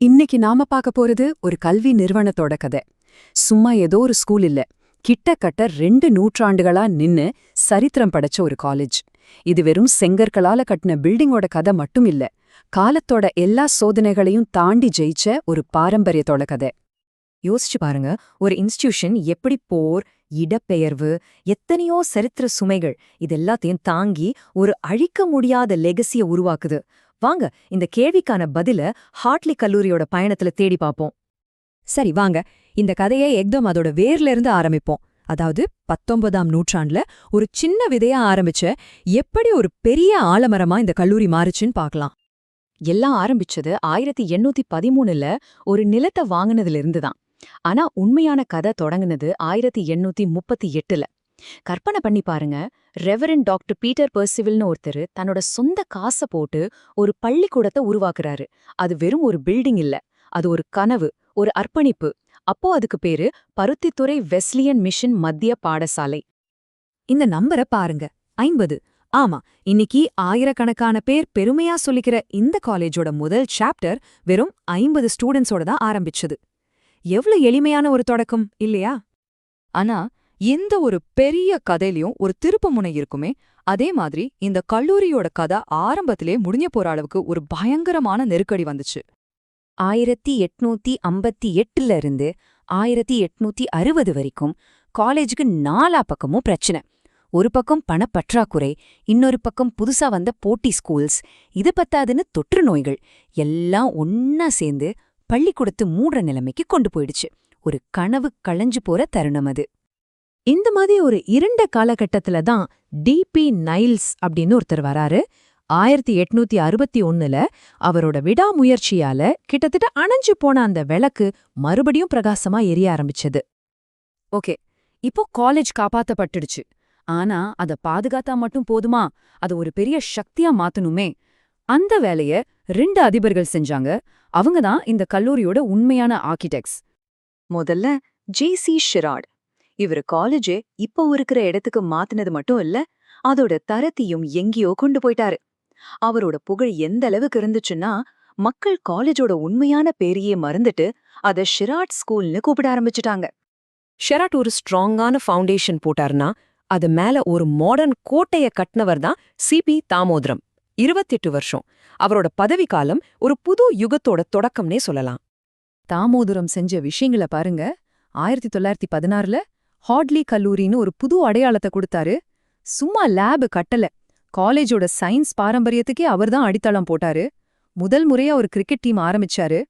இன்னைக்கு நாம பார்க்க போறது ஒரு கல்வி நிறுவனத்தோட கதை. சும்மா ஏதோ ஒரு ஸ்கூல் இல்ல. கிட்டக்கட்ட ரெண்டு நூற்றாண்டுகளா நின்னு சரித்திரம் படைச்ச ஒரு காலேஜ் இது வெறும் செங்கற்களால கட்டின பில்டிங்கோட கதை மட்டும் இல்ல. காலத்தோட எல்லா சோதனைகளையும் தாண்டி ஜெயிச்ச ஒரு பாரம்பரியத்தோட கதை. யோசிச்சு பாருங்க. ஒரு இன்ஸ்டிடியூஷன் எப்படி போர் இடப்பெயர்வு எத்தனையோ சரித்திர சுமைகள் இதெல்லாத்தையும் தாங்கி ஒரு அழிக்க முடியாத லெகசியை உருவாக்குது. வாங்க இந்த கேள்விக்கான பதில ஹார்ட்லி கல்லூரியோட பயணத்துல தேடி பார்ப்போம் சரி வாங்க. இந்த கதையை எக்தம் அதோட வேர்ல இருந்து ஆரம்பிப்போம். அதாவது பத்தொன்பதாம் நூற்றாண்டுல ஒரு சின்ன விதையா ஆரம்பிச்ச எப்படி ஒரு பெரிய ஆலமரமா இந்த கல்லூரி மாறுச்சுன்னு பார்க்கலாம் எல்லாம் ஆரம்பிச்சது ஆயிரத்தி எண்ணூத்தி பதிமூணுல ஒரு நிலத்தை வாங்குனதுல இருந்துதான் ஆனா உண்மையான கதை தொடங்குனது ஆயிரத்தி எண்ணூத்தி முப்பத்தி எட்டுல. கற்பனை பண்ணி பாருங்க. ரெவரன் டாக்டர் பீட்டர் பர்சிவில்னு ஒருத்தர் தன்னோட சொந்த காசை போட்டு ஒரு பள்ளிக்கூடத்தை உருவாக்குறாரு. அது வெறும் ஒரு பில்டிங் இல்ல. அது ஒரு கனவு ஒரு அர்ப்பணிப்பு. அப்போ அதுக்கு பேரு பருத்தித்துறை வெஸ்லியன் மிஷன் மத்திய பாடசாலை. இந்த நம்பரை பாருங்க. ஐம்பது. ஆமா இன்னைக்கு ஆயிரக்கணக்கான பேர் பெருமையா சொல்லிக்கிற இந்த காலேஜோட முதல் சாப்டர் வெறும் ஐம்பது ஸ்டூடெண்ட்ஸோட தான் ஆரம்பிச்சது. எவ்வளவு எளிமையான ஒரு தொடக்கம் இல்லையா? ஆனா எந்த ஒரு பெரிய கதையிலயும் ஒரு திருப்புமுனை இருக்குமே அதே மாதிரி இந்த கல்லூரியோட கதை ஆரம்பத்திலே முடிஞ்ச போற அளவுக்கு ஒரு பயங்கரமான நெருக்கடி வந்துச்சு. ஆயிரத்தி எட்நூத்தி ஐம்பத்தி எட்டுல இருந்து ஆயிரத்தி எட்நூத்தி அறுபது வரைக்கும் காலேஜுக்கு நாலா பக்கமும் பிரச்சனை. ஒரு பக்கம் பணப்பற்றாக்குறை இன்னொரு பக்கம் புதுசா வந்த போட்டி ஸ்கூல்ஸ் இது பத்தாதுன்னு தொற்று நோய்கள் எல்லாம் ஒன்னா சேர்ந்து பள்ளிக்கூடத்து மூடுற நிலைமைக்கு கொண்டு போயிடுச்சு. ஒரு கனவு களைஞ்சு போற தருணம் அது. இந்த மாதிரி ஒரு இரண்ட காலகட்டத்துல தான் டிபி நைல்ஸ் அப்படின்னு ஒருத்தர் வராரு. ஆயிரத்தி எட்நூத்தி அறுபத்தி ஒண்ணுல அவரோட விடாமுயற்சியால கிட்டத்தட்ட அணைஞ்சு போன அந்த விளக்கு மறுபடியும் பிரகாசமா எரிய ஆரம்பிச்சது. ஓகே இப்போ காலேஜ் காப்பாத்தப்பட்டுடுச்சு. ஆனா அத பாதுகாத்தா மட்டும் போதுமா? அது ஒரு பெரிய சக்தியா மாத்தணுமே? அந்த வேலைய ரெண்டு அதிபர்கள் செஞ்சாங்க. அவங்க தான் இந்த கல்லூரியோட உண்மையான ஆர்கிடெக்ட்ஸ் முதல்ல ஜே சி ஷிராட். இவர் காலேஜே இப்போ இருக்கிற இடத்துக்கு மாத்தினது மட்டும் இல்ல அதோட தரத்தையும் எங்கேயோ கொண்டு போயிட்டாரு. அவரோட புகழ் எந்த அளவுக்கு இருந்துச்சுன்னா மக்கள் காலேஜோட உண்மையான பேரையே மறந்துட்டு அத ஷிராட் ஸ்கூல்னு கூப்பிட ஆரம்பிச்சிட்டாங்க. ஷெராட் ஒரு ஸ்ட்ராங்கான ஃபவுண்டேஷன் போட்டார்னா அது மேல ஒரு மாடர்ன் கோட்டைய கட்டினவர் தான் சிபி தாமோதரம். இருபத்தெட்டு வருஷம். அவரோட பதவி காலம் ஒரு புது யுகத்தோட தொடக்கம்னே சொல்லலாம். தாமோதரம் செஞ்ச விஷயங்கள பாருங்க. ஆயிரத்தி தொள்ளாயிரத்தி பதினாறுல ஹாட்லி கல்லூரின்னு ஒரு புது அடையாளத்தை கொடுத்தாரு. சும்மா லேபு கட்டல. காலேஜோட சயின்ஸ் பாரம்பரியத்துக்கே அவர்தான் அடித்தளம் போட்டாரு. முதல் முறையா ஒரு கிரிக்கெட் டீம் ஆரம்பிச்சாரு.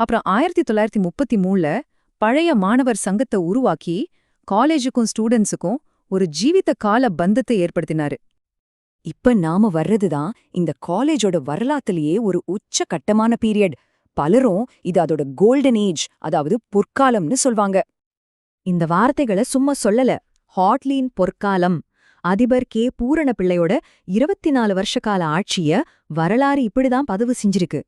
அப்புறம் ஆயிரத்தி தொள்ளாயிரத்தி முப்பத்தி மூணுல பழைய மாணவர் சங்கத்தை உருவாக்கி காலேஜுக்கும் ஸ்டூடெண்ட்ஸுக்கும் ஒரு ஜீவித கால பந்தத்தை ஏற்படுத்தினாரு. இப்ப நாம வர்றதுதான் இந்த காலேஜோட வரலாத்திலேயே ஒரு உச்ச கட்டமான பீரியட். பலரும் இது அதோட கோல்டன் ஏஜ் அதாவது பொற்காலம்னு சொல்வாங்க. இந்த வார்த்தைகளை சும்மா சொல்லல. ஹாட்லீன் பொற்காலம். அதிபர் கே. பூரண பிள்ளையோட இருபத்தி நாலு வருஷ கால ஆட்சிய வரலாறு இப்படிதான் பதிவு செஞ்சிருக்கு.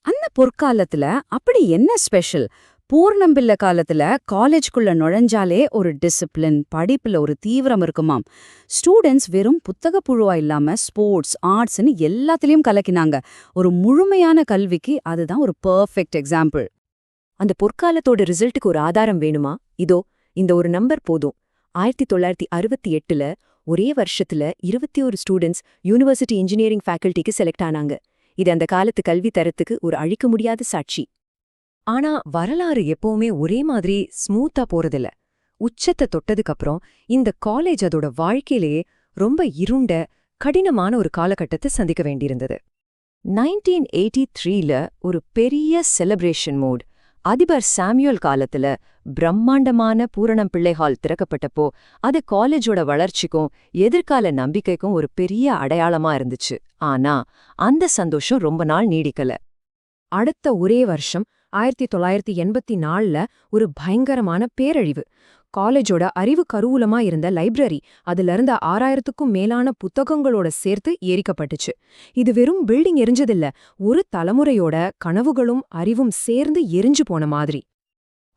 அந்த பொற்காலத்துல அப்படி என்ன ஸ்பெஷல்? பூர்ணம்பிள்ள காலத்துல காலேஜ்குள்ள நுழைஞ்சாலே ஒரு டிசிப்ளின் படிப்புல ஒரு தீவிரம் இருக்குமாம். ஸ்டூடெண்ட்ஸ் வெறும் புத்தக புழுவா இல்லாம ஸ்போர்ட்ஸ் ஆர்ட்ஸ்னு எல்லாத்துலயும் கலக்கினாங்க. ஒரு முழுமையான கல்விக்கு அதுதான் ஒரு பெர்ஃபெக்ட் எக்ஸாம்பிள். அந்த பொற்காலத்தோட ரிசல்ட்டுக்கு ஒரு ஆதாரம் வேணுமா? இதோ இந்த ஒரு நம்பர் போதும். ஆயிரத்தி தொள்ளாயிரத்தி அறுபத்தி எட்டுல ஒரே வருஷத்துல இருபத்தி ஒரு ஸ்டூடெண்ட்ஸ் யூனிவர்சிட்டி இன்ஜினியரிங் ஃபேக்கல்ட்டிக்கு செலக்ட் ஆனாங்க. இது அந்த காலத்து கல்வி தரத்துக்கு ஒரு அழிக்க முடியாத சாட்சி. ஆனா வரலாறு எப்பவுமே ஒரே மாதிரி ஸ்மூத்தா போறதில்ல. உச்சத்தை தொட்டதுக்கப்புறம் இந்த காலேஜ் அதோட வாழ்க்கையிலேயே ரொம்ப இருண்ட கடினமான ஒரு காலகட்டத்தை சந்திக்க வேண்டியிருந்தது. நைன்டீன் எயிட்டி த்ரீல ஒரு பெரிய செலிப்ரேஷன் மோட் அதிபர் சாமியூல் காலத்துல பிரம்மாண்டமான பூரணம் பிள்ளை ஹால் திறக்கப்பட்டப்போ அது காலேஜோட வளர்ச்சிக்கும் எதிர்கால நம்பிக்கைக்கும் ஒரு பெரிய அடையாளமா இருந்துச்சு. ஆனா அந்த சந்தோஷம் ரொம்ப நாள் நீடிக்கல. அடுத்த ஒரே வருஷம் ஆயிரத்தி தொள்ளாயிரத்தி எண்பத்தி நாலுல ஒரு பயங்கரமான பேரழிவு. காலேஜோட அறிவு கருவூலமா இருந்த லைப்ரரி அதுல இருந்த ஆறாயிரத்துக்கும் மேலான புத்தகங்களோட சேர்த்து எரிக்கப்பட்டுச்சு. இது வெறும் பில்டிங் எரிஞ்சதில்ல ஒரு தலைமுறையோட கனவுகளும் அறிவும் சேர்ந்து எரிஞ்சு போன மாதிரி.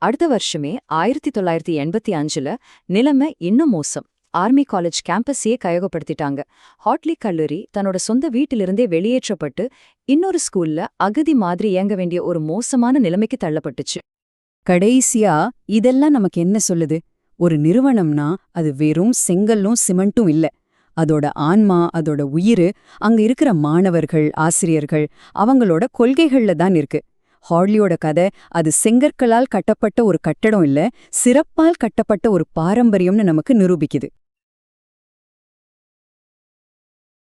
அடுத்த வருஷமே ஆயிரத்தி தொள்ளாயிரத்தி எண்பத்தி அஞ்சுல நிலைமை இன்னும் மோசம். ஆர்மி காலேஜ் கேம்பஸையே கையகப்படுத்திட்டாங்க. ஹாட்லி கல்லூரி தன்னோட சொந்த வீட்டிலிருந்தே வெளியேற்றப்பட்டு இன்னொரு ஸ்கூல்ல அகதி மாதிரி இயங்க வேண்டிய ஒரு மோசமான நிலைமைக்கு தள்ளப்பட்டுச்சு. கடைசியா இதெல்லாம் நமக்கு என்ன சொல்லுது? ஒரு நிறுவனம்னா அது வெறும் செங்கல்லும் சிமெண்ட்டும் இல்ல. அதோட ஆன்மா அதோட உயிரு அங்க இருக்கிற மாணவர்கள் ஆசிரியர்கள் அவங்களோட கொள்கைகள்ல தான் இருக்கு. ஹார்லியோட கதை அது செங்கற்களால் கட்டப்பட்ட ஒரு கட்டடம் இல்ல சிறப்பால் கட்டப்பட்ட ஒரு பாரம்பரியம்னு நமக்கு நிரூபிக்குது.